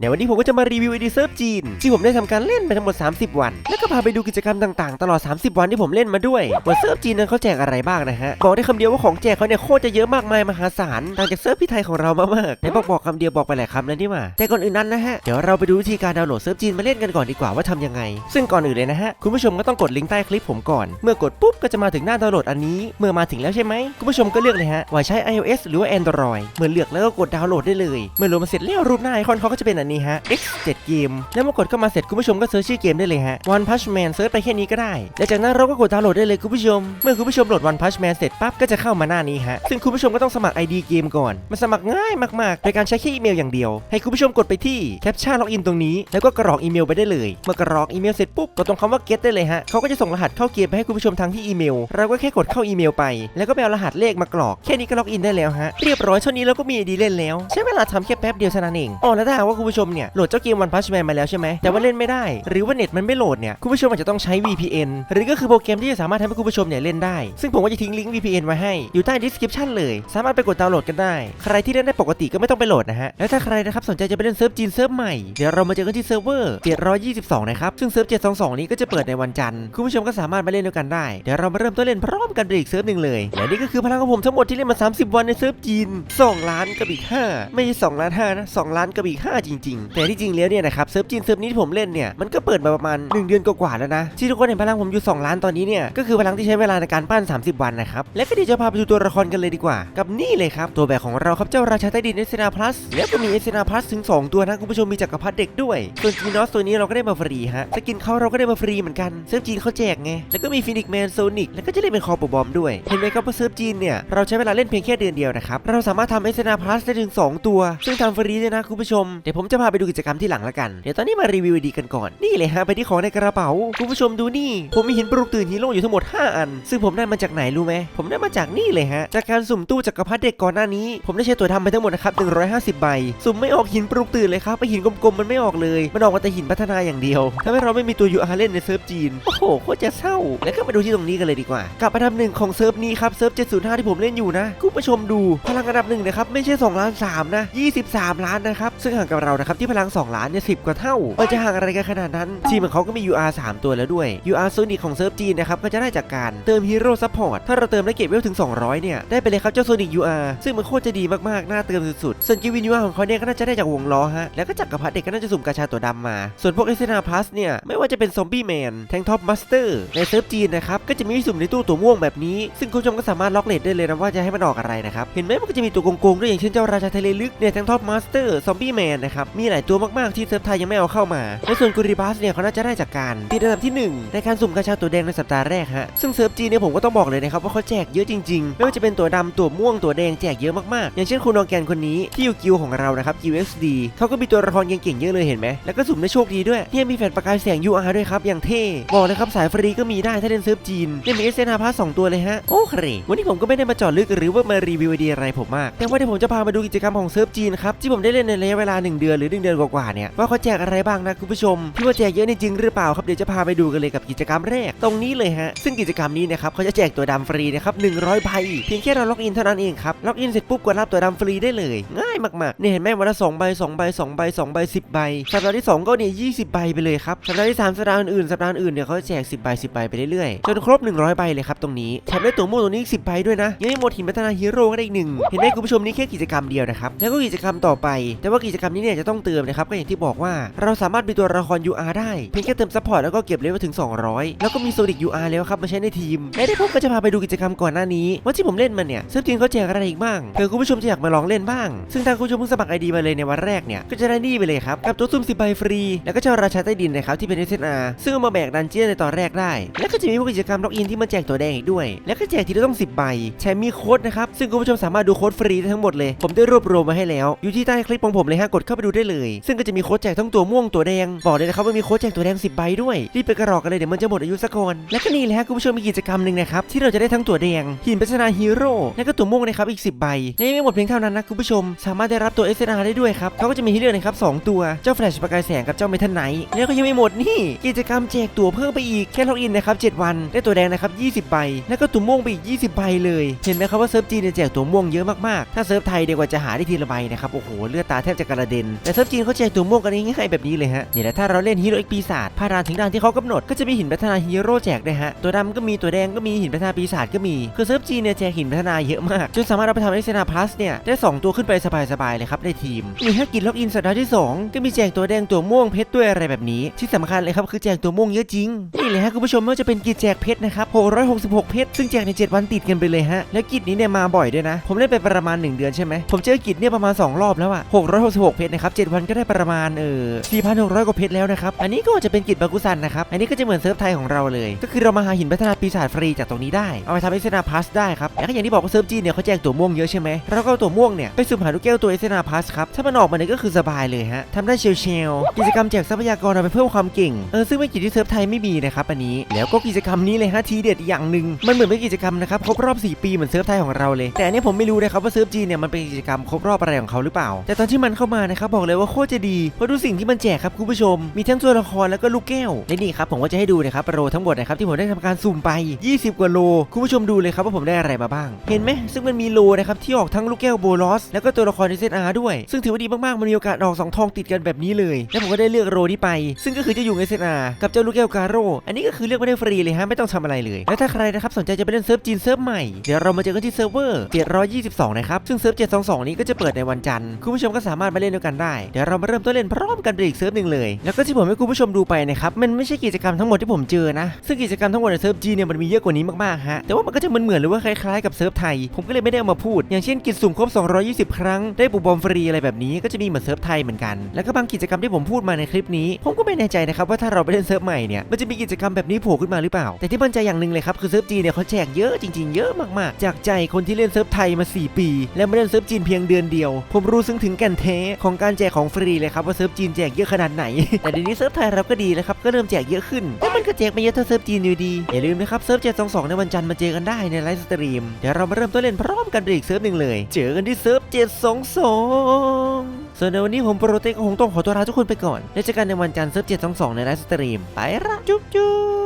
ในวันนี้ผมก็จะมารีวิวไอดีเซิร์ฟจีน ที่ผมได้ทำการเล่นไปทั้งหมด 30 วัน แล้วก็พาไปดูกิจกรรมต่างๆ ตลอด 30 วันที่ผมเล่นมาด้วยว่าเซิร์ฟจีนนั้นเขาแจกอะไรบ้างนะฮะ บอกได้คำเดียวว่าของแจกเขาเนี่ยโคตรจะเยอะมากมายมหาศาลต่างจากเซิร์ฟพี่ไทยของเรามากๆไหนบอกบอกคำเดียวบอกไปหลายคำแล้วนี่หว่าแต่ก่อนอื่นนั้นนะฮะ เดี๋ยวเราไปดูวิธีการดาวน์โหลดเซิร์ฟจีนมาเล่นกันก่อนดีกว่าว่าทำยังไง ซึ่งก่อนอื่นเลยนะฮะคุณผู้ชมก็ต้องกดลิงก์ใต้คลิปผมก่อน เมื่อกดปุ๊บก็จะมาถึงหน้าดาวน์โหลดอันนี้ เมื่อมาถึงแล้วใช่ไหมคุณผู้ชมก็เลือกเลยฮะว่าใช้ iOS หรือว่า Android เมื่อเลือกแล้วก็กดดาวน์โหลดได้เลย เมื่อโหลดมาเสร็จแล้วรูปหน้าไอคอนเขาก็จะเป็นอันนี้ฮะ X7 เกมแล้วเมื่อกดเข้ามาเสร็จคุณผู้ชมก็เซิร์ชชื่อเกมได้เลยฮะ One Punch Man เซิร์ชไปแค่นี้ก็ได้ และจากนั้นเราก็กดดาวน์โหลดได้เลยคุณผู้ชม เมื่อคุณผู้ชมโหลด One Punch Man เสร็จปั๊บก็จะเข้ามาหน้านี้ฮะ ซึ่งคุณผู้ชมก็ต้องสมัคร ID เกมก่อน มันสมัครง่ายมากๆโดยการใช้แค่อีเมลอย่างเดียว ให้คุณผู้ชมกดไปที่แคปชั่นล็อกอินตรงนี้ แล้วก็กรอกอีเมลไปได้เลย เมื่อกรอกอีเมลเสร็จปุ๊บกดตรงคำว่า get ได้เลยฮะเขาก็จะส่งรหัสเข้าเกมไปให้คุณผู้ชมทางที่อีเมล เราก็แค่กดเข้าอีเมลไป แล้วก็ไปเอารหัสเลขมากรอกแค่นี้ก็ล็อกอินได้แล้วฮะเรียบร้อยเท่านี้เราก็มี ID เล่นแล้ว ใช้เวลาทำแค่แป๊บเดียวเท่านั้นเองอ๋อแล้วถ้าหากว่าคุณผู้ชมเนี่ยโหลดเจ้าเกม One Punch Man มาแล้วใช่ไหมแต่ว่าเล่นไม่ได้ หรือว่าเน็ตมันไม่โหลดเนี่ยคุณผู้ชมอาจจะต้องใช้ VPN หรือก็คือโปรแกรมที่จะสามารถทำให้คุณผู้ชมเนี่ยเล่นได้ ซึ่งผมก็จะทิ้งลิงก์ VPN ไว้ให้อยู่ใต้ description เลย สามารถไปกดดาวน์โหลดกันได้ ใครที่เล่นได้ปกติก็ไม่ต้องไปโหลดนะฮะแล้วถ้าใครนะครับสนใจจะไปเล่นเซิร์ฟจีนเซิร์ฟใหม่เดี๋ยวเรามาเจอกันที่เซิร์ฟเวอร์722นะครับซึ่งเซิร์ฟ722 นี้ก็จะเปิดในวันจันทร์คุณผู้ชมก็สามารถมาเล่นด้วยกันได้เดี๋ยวเรามาเริ่มต้นเล่นพร้อมกันเป็นอีกเซิร์ฟหนึ่งเลยและนี่ก็คือพลังของผมทั้งหมดที่เล่นมา 30 วันในเซิร์ฟจีน 2 ล้านกับอีก 5 ไม่ใช่2ล้าน5นะ2ล้านกับอีก 5 จริง แต่ที่จริงแล้วเนี่ยนะครับเซิร์ฟจีนเซิร์ฟนี้ที่ผมเล่นเนี่ยมันก็เปิดมาประมาณ 1 เดือนกว่าๆแล้วนะที่ทุกคนเห็นพลังผมอยู่ 2 ล้านตอนนี้เนี่ยก็คือพลังที่ใช้เวลาในการปั้น 30 วันนะครับและก็เดี๋ยวจะพาไปดูตัวละครกันเลยดีกว่า กับนี่เลยครับตัวแบบของเราครับเจ้าราชาใต้ดินเอสนาพลัสแล้วก็มีเอสนาพลัสถึง 2 ตัวนะคุณผู้ชมมีจักรพรรดิเด็กด้วยส่วนจีนอสตัวนี้เราก็ได้มาฟรีฮะสกินเขาเราก็ได้มาฟรีเหมือนกันเซิร์ฟจีนเขาแจกไงแล้วก็มีฟินิกแมนโซนิกแล้วก็จะเล่นเป็นคอปบอมด้วยเห็นไหมครับว่าเซิร์ฟจีนเนี่ยเราใช้เวลาเล่นเพียงแค่เดือนเดียวนะครับเราสามารถทำเอสนาพลัสได้ถึง 2 ตัว ซึ่งทำฟรีเลยนะคุณผู้ชมเดี๋ยวผมจะจะพาไปดูกิจกรรมที่หลังละกัน เดี๋ยวตอนนี้มารีวิวดีกันก่อน นี่เลยฮะไปที่ของในกระเป๋า คุณผู้ชมดูนี่ ผมมีหินปลุกตื่นฮีโร่อยู่ทั้งหมด 5 อัน ซึ่งผมได้มาจากไหนรู้ไหม ผมได้มาจากนี่เลยฮะ จากการสุ่มตู้จักรพรรดิเด็กก่อนหน้านี้ ผมได้ใช้ตัวทำไปทั้งหมดนะครับ150 ใบ สุ่มไม่ออกหินปลุกตื่นเลยครับไปหินกลมๆมันไม่ออกเลย มันออกมาแต่หินพัฒนาอย่างเดียวทำให้เราไม่มีตัว UR เล่นในเซิร์ฟจีน โอ้โหโคตรจะเศร้า แล้วก็มาดูที่ตรงนี้กันเลยดีกว่า กับอันดับหนึ่งของเซิร์ฟนี้ครับ เซิร์ฟ 705 ที่ผมเล่นอยู่นะ คุณผู้ชมดู พลังอันดับหนึ่งนะครับ ไม่ใช่2ล้าน3นะ23 ล้านนะครับ ซึ่งห่างกับเรานะครับที่พลัง 2 ล้านเนี่ย10กว่าเท่ามันจะห่างอะไรกันขนาดนั้น ทีมของเขาก็มี UR 3 ตัวแล้วด้วย UR โซนิกของเซิร์ฟจีนนะครับก็จะได้จากการเติมฮีโร่ซัพพอร์ตถ้าเราเติมและเก็บเวลถึง 200 เนี่ย ได้ไปเลยครับเจ้าโซนิก UR ซึ่งมันโคตรจะดีมากๆ น่าเติมสุดๆ ส่วนกิวิน UR ของเขาเนี่ยก็น่าจะได้จากวงล้อฮะแล้วก็จากกระพัดเด็กก็น่าจะสุ่มกาชาตัวดำมา ส่วนพวกเอสนาพลัสเนี่ยไม่ว่าจะเป็นซอมบี้แมนแทงท็อปมาสเตอร์ในเซิร์ฟจีนนะครับก็จะมีสุ่มในตู้ตัวม่วงแบบนี้ ซึ่งคุณผู้ชมก็สามารถล็อกเลทได้เลยนะว่าจะให้มันออกอะไรนะครับเห็นไหมมันก็จะมีตัวโกงๆด้วยอย่างเช่นเจ้าราชาทะเลลึกเนี่ยแทงท็อปมาสเตอร์ซอมบี้แมนนะครับมีหลายตัวมากๆที่เซิร์ฟไทยยังไม่เอาเข้ามาและส่วนกูริบัสเนี่ยเขาน่าจะได้จากการติดอันดับที่หนึ่งในการสุ่มกาชาตัวแดงในสัปดาห์แรกฮะ ซึ่งเซิร์ฟจีนเนี่ยผมก็ต้องบอกเลยนะครับว่าเขาแจกเยอะจริงๆ ไม่ว่าจะเป็นตัวดำตัวม่วงตัวแดงแจกเยอะมากๆ อย่างเช่นคุณออร์แกนคนนี้ที่อยู่กิวของเรานะครับกิว XD เขาก็มีตัวละครเก่งๆเยอะเลยเห็นไหมแล้วก็สุ่มได้โชคดีด้วยเนี่ยมีแฟนประกายแสง UR ด้วยครับอย่างเท่บอกเลยครับสายฟรีก็มีได้ถ้าเล่นเซิร์ฟจีนเนี่ยมีเอสเอ็นาพาสองตัวเลยฮะโอเควันนี้ผมก็ไม่ได้มาจอดลึกหรือว่ามารีวิวไอเดียอะไรผมมาก แต่ว่าเดี๋ยวผมจะพามาดูกิจกรรมของเซิร์ฟจีนครับที่ผมได้เล่นในระยะเวลา 1 เดือนหรือ1เดือนกว่าๆเนี่ยว่าเขาแจกอะไรบ้างนะคุณผู้ชมพี่ว่าแจกเยอะจริงหรือเปล่าครับเดี๋ยวจะพาไปดูกันเลยกับกิจกรรมแรกตรงนี้เลยฮะซึ่งกิจกรรมนี้นะครับเขาจะแจกตัวดำฟรีนะครับ100ใบเพียงแค่เราล็อกอินเท่านั้นเองครับล็อกอินเสร็จปุ๊บกดรับตัวดำฟรีได้เลย ง่ายมากๆเนี่ยเห็นไหมวันละ2ใบ2ใบ2ใบ2ใบ10ใบสัปดาห์ที่สองก็เนี่ย20ใบไปเลยครับสัปดาห์ที่สามสัปดาห์อื่นๆสัปดาห์อื่นเนี่ยเขาจะแจก10ใบ10ใบไปเรื่อยๆจนครบ100ใบเลยครับตรงนี้แถมได้ตัวม่ตัวนี้อีก10ใบด้วยนะยังได้หมดหินพัฒนาฮีโร่ก็ได้อีกหนึ่งเห็นไหมคุณผู้ชมนี่แค่กิจกรรมเดียวนะครับแล้วก็กิจกรรมต่อไป แต่ว่ากิจกรรมนี้เนี่ยจะต้ององเติมนะครับก็อย่างที่บอกว่าเราสามารถมีตัวละคร UR ได้เพียงแค่เติมซัพพอร์ตแล้วก็เก็บเลเวลถึง 200 แล้วก็มีโซนิก UR แล้วครับมาใช้ในทีมและที่ผมก็จะพาไปดูกิจกรรมก่อนหน้านี้ ว่าที่ผมเล่นมันเนี่ยซิร์ฟจีนเขาแจกอะไรอีกบ้างเผื่อคุณผู้ชมจะอยากมาลองเล่นบ้าง ซึ่งทางคุณผู้ชมเพิ่งสมัครไอดีมาเลยในวันแรกเนี่ยก็จะได้นี่ไปเลยครับกับตัวซุ่ม10ใบฟรี แล้วก็เจ้าราชาใต้ดินนะครับที่เป็น SNR ซึ่งเอามาแบกดันเจี้ยนในตอนแรกได้ แล้วก็จะมีพวกกิจกรรมล็อกอินที่มาแจกตัวแดงอีกด้วย แล้วก็แจกทีละต้อง 10 ใบแถมมีโค้ดนะครับซึ่งคุณผู้ชมสามารถดูโค้ดฟรีได้ทั้งหมดเลย ผมได้รวบรวมมาให้แล้ว อยู่ที่ใต้คลิปของผมเลยฮะกดเข้าไปดูได้เลย ซึ่งก็จะมีโค้ดแจกทั้งตัวม่วงตัวแดง บอกเลยนะครับว่ามีโค้ดแจกตัวแดง 10 ใบด้วยรีบไปกระรอกกันเลยเดี๋ยวมันจะหมดอายุสักก่อนและก็นี่แหละคุณผู้ชมมีกิจกรรมหนึ่งนะครับที่เราจะได้ทั้งตัวแดงหินพัฒนาฮีโร่และก็ตัวม่วงนะครับอีก 10 ใบนี่ไม่หมดเพียงเท่านั้นนะคุณผู้ชม สามารถได้รับตัว SNR ได้ด้วยครับเขาก็จะมีให้เลือกนะครับสองตัวเจ้าแฟลชประกายแสงกับเจ้าเมทัลไนท์แล้วก็ยังไม่หมดนี่ กิจกรรมแจกตัวเพิ่มไปอีกแค่ล็อกอินนะครับ7วัน ได้ตัวแดงนะครับ 20 ใบ แล้วก็ตัวม่วงไปอีก 20 ใบเลย เห็นไหมครับว่าเซิร์ฟจีนเนี่ยแจกตัวม่วงเยอะมากๆ ถ้าเซิร์ฟไทยเดียวกว่าจะหาได้ทีละใบนะครับ โอ้โห เลือดตาแทบจะกระเด็นแต่เซิร์ฟจีนเขาแจกตัวม่วงกันง่ายๆแบบนี้เลยฮะนี่แหละถ้าเราเล่นฮีโร่เอกปีศาจผ่านด่านถึงด่านที่เขากำหนดก็จะมีหินพัฒนาฮีโร่แจกด้วยฮะตัวดำก็มีตัวแดงก็มีหินพัฒนาปีศาจก็มีคือเซิร์ฟจีนเนี่ยแจกหินพัฒนาเยอะมากจนสามารถเอาไปทำเอ็กซ์นาพลัสเนี่ยได้สองตัวขึ้นไปสบายๆเลยครับในทีมมีแค่กินล็อกอินสัปดาห์ที่สองก็มีแจกตัวแดงตัวม่วงเพชรด้วยอะไรแบบนี้ ที่สำคัญเลยครับคือแจกตัวม่วงเยอะจริงนี่เลยฮะคุณผู้ชมไม่ว่าจะเป็นกิจแจกเพชรนะครับ666 เพชร ซึ่งแจกใน 7 วันติดกันไปเลยฮะ แล้วกิจนี้เนี่ยมาบ่อยด้วยนะ ผมเล่นไปประมาณ 1 เดือนใช่ไหม ผมเจอกิจเนี่ยประมาณ 2 รอบแล้วอะ666 เพชรนะครับ 7 วันก็ได้ประมาณเออ4,600 กว่าเพชรแล้วนะครับ อันนี้ก็จะเป็นกิจบากุซันนะครับ อันนี้ก็จะเหมือนเซิร์ฟไทยของเราเลย ก็คือเรามาหาหินพัฒนาปีศาจฟรีจากตรงนี้ได้ เอาไปทำเอเซนาพลัสได้ครับแล้วก็อย่างที่บอกว่าเซิร์ฟจีนเนี่ยเขาแจกตัวม่วงเยอะใช่ไหมเราก็ตัวม่วงเนี่ยไปสุ่มหาลูกแก้วตัวเอเซนาพลัสครับ ถ้ามันออกมาเนี่ยก็คือสบายเลยฮะทำได้เชลเชลกิจกรรมแจกทรัพยากรเอาไปเพิ่มความเก่งเออซึ่งเป็นกิจที่เซิร์ฟไทยไม่มีนะครับอันนี้แล้วก็กิจกรรมนี้เลยฮะทีเด็ดอีอย่างหนึ่งมันเหมือนเป็นกิจกรรมนะครับครบรอบ 4 ปีเหมือนเซิร์ฟไทยของเราเลย แต่อันนี้ผมไม่รู้นะครับว่าเซิร์ฟจีนเนี่ยมันเป็นกิจกรรมครบรอบอะไรของเขาหรือเปล่า แต่ตอนที่มันเข้ามานะครับบอกเลยว่าโคตรจะดีเพราะดูสิ่งที่มันแจกครับคุณผู้ชม มีทั้งตัวละครแล้วก็ลูกแก้วและนี่ครับผมก็จะให้ดูนะครับโรทั้งหมดนะครับที่ผมได้ทำการสุ่มไป 20 กว่าโล คุณผู้ชมดูเลยครับว่าผมได้อะไรมาบ้าง เห็นไหมซึ่งมันมีโลนะครับที่ออกทั้งลูกแก้วโบลอสแล้วก็ตัวละครในเซตอาร์ด้วย ซึ่งถือว่าดีมากๆมันมีโอกาสออกสองทองติดกันแบบนี้เลย แล้วผมก็ได้เลือกโรนี้ไป ซึ่งก็คือจะอยู่ในเซตอาร์กับเจ้าลูกแก้วกาโร่อันนี้ก็คือเลือกไม่ได้ฟรีเลยฮะไม่ต้องทำอะไรเลย แล้วถ้าใครนะครับสนใจจะไปเล่นเซิร์ฟจีนเซิร์ฟใหม่ เดี๋ยวเรามาเจอกันที่เซิร์ฟเวอร์722 นะครับ ซึ่งเซิร์ฟ722 นี้ก็จะเปิดในวันจันทร์คุณผู้ชมก็สามารถมาเล่นด้วยกันได้ เดี๋ยวเรามาเริ่มต้นเล่นพร้อมกันเป็นอีกเซิร์ฟหนึ่งเลย แล้วก็ที่ผมให้คุณผู้ชมดูไปนะครับมันไม่ใช่กิจกรรมทั้งหมดที่ผมเจอนะ ซึ่งกิจกรรมทั้งหมดในเซิร์ฟจีนเนี่ยมันมีเยอะกว่านี้มากๆฮะแต่ว่ามันก็จะเหมือนๆหรือว่าคล้ายๆกับเซิร์ฟไทยผมก็เลยไม่ได้เอามาพูด อย่างเช่นกิจสุ่มครบ 220 ครั้งได้ปูบอมฟรีอะไรแบบนี้ก็จะมีเหมือนเซิร์ฟไทยเหมือนกัน แล้วก็บางกิจกรรมที่ผมพูดมาในคลิปนี้ ผมก็ไม่แน่ใจนะครับว่าถ้าเราไปเล่นเซิร์ฟใหม่เนี่ยมันจะมีกิจกรรมแบบนี้โผล่ขึ้นมาหรือเปล่า แต่ที่มั่นใจอย่างหนึ่งเลยครับคือเซิร์ฟจีนเนี่ยเขาแจกเยอะจริงๆ เยอะมากๆ จากใจคนที่เล่นเซิร์ฟไทยมา 4 ปี และมาเล่นเซิร์ฟจีนเพียงเดือนเดียว ผมรู้ซึ้งถึงแก่นแท้ของการแจกของฟรีเลยครับว่าเซิร์ฟจีนแจกเยอะขนาดไหน แต่เดี๋ยวนี้เซิร์ฟไทยเราก็ดีแล้วครับก็เริ่มแจกเยอะขึ้นแต่มันก็แจกไม่เยอะเท่าเซิร์ฟจีนอยู่ดีอย่าลืมนะครับเซิร์ฟ722ในวันจันทร์มาเจอกันได้ในไลฟ์สตรีมเดี๋ยวเรามาเริ่มต้นเล่นพร้อมกันอีกเซิร์ฟหนึ่งเลย เจอกันที่เซิร์ฟ722ส่ ส่วนในวันนี้ผมโปรเตก็คงต้องขอตัวลาทุกคนไปก่อน แล้วเจอกันในวันจันทร์เซิร์ฟ722ในไลฟ์สตรีม ไปละจุ๊บจุ๊บ